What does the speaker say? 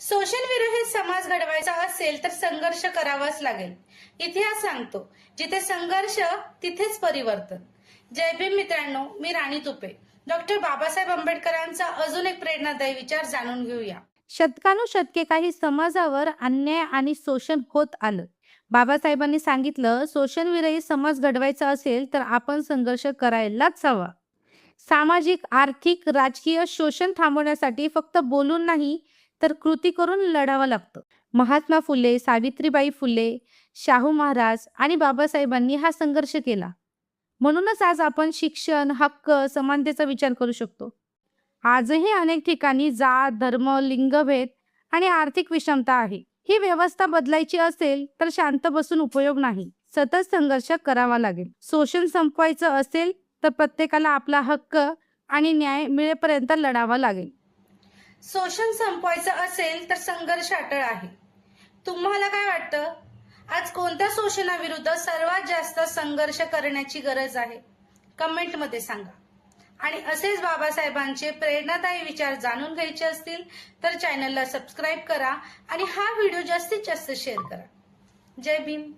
Social विरहित समाज घडवायचा असेल तर संघर्ष करावाच लागेल. इतिहास सांगतो जिथे संघर्ष तिथेच परिवर्तन. जय भीम मित्रांनो मी राणी तुपे. डॉक्टर बाबासाहेब आंबेडकरांचा अजून एक प्रेरणादायी विचार जाणून घेऊया. शतकानुशतके काही समाजावर अन्याय आणि शोषण होत आलं. बाबासाहेबांनी सांगितलं शोषण समाज घडवायचा असेल तर आपण संघर्ष करायलाच हवा. सामाजिक आर्थिक राजकीय शोषण थांबवण्यासाठी फक्त बोलून नाही तर कृती करून लढावं लागतं. महात्मा फुले सावित्रीबाई फुले शाहू महाराज आणि बाबासाहेबांनी हा संघर्ष केला. म्हणूनच आज आपण शिक्षण हक्क समानतेचा विचार करू शकतो. आजही अनेक ठिकाणी जात धर्म लिंगभेद आणि आर्थिक विषमता आहे. ही व्यवस्था बदलायची असेल तर शांत बसून उपयोग नाही. सतत संघर्ष करावा लागेल. शोषण संपवायचं असेल तर प्रत्येकाला आपला हक्क आणि न्याय मिळेपर्यंत लढावा लागेल. शोषण संपवायचं असेल तर संघर्ष अटळ आहे. तुम्हाला काय वाटतं? आज कोणत्या शोषणाविरुद्ध सर्वात जास्त संघर्ष करण्याची गरज आहे? कमेंटमध्ये सांगा. आणि असेच बाबासाहेबांचे प्रेरणादायी विचार जाणून घ्यायचे असतील तर चॅनलला सबस्क्राईब करा आणि हा व्हिडिओ जास्तीत जास्त शेअर करा. जय भीम.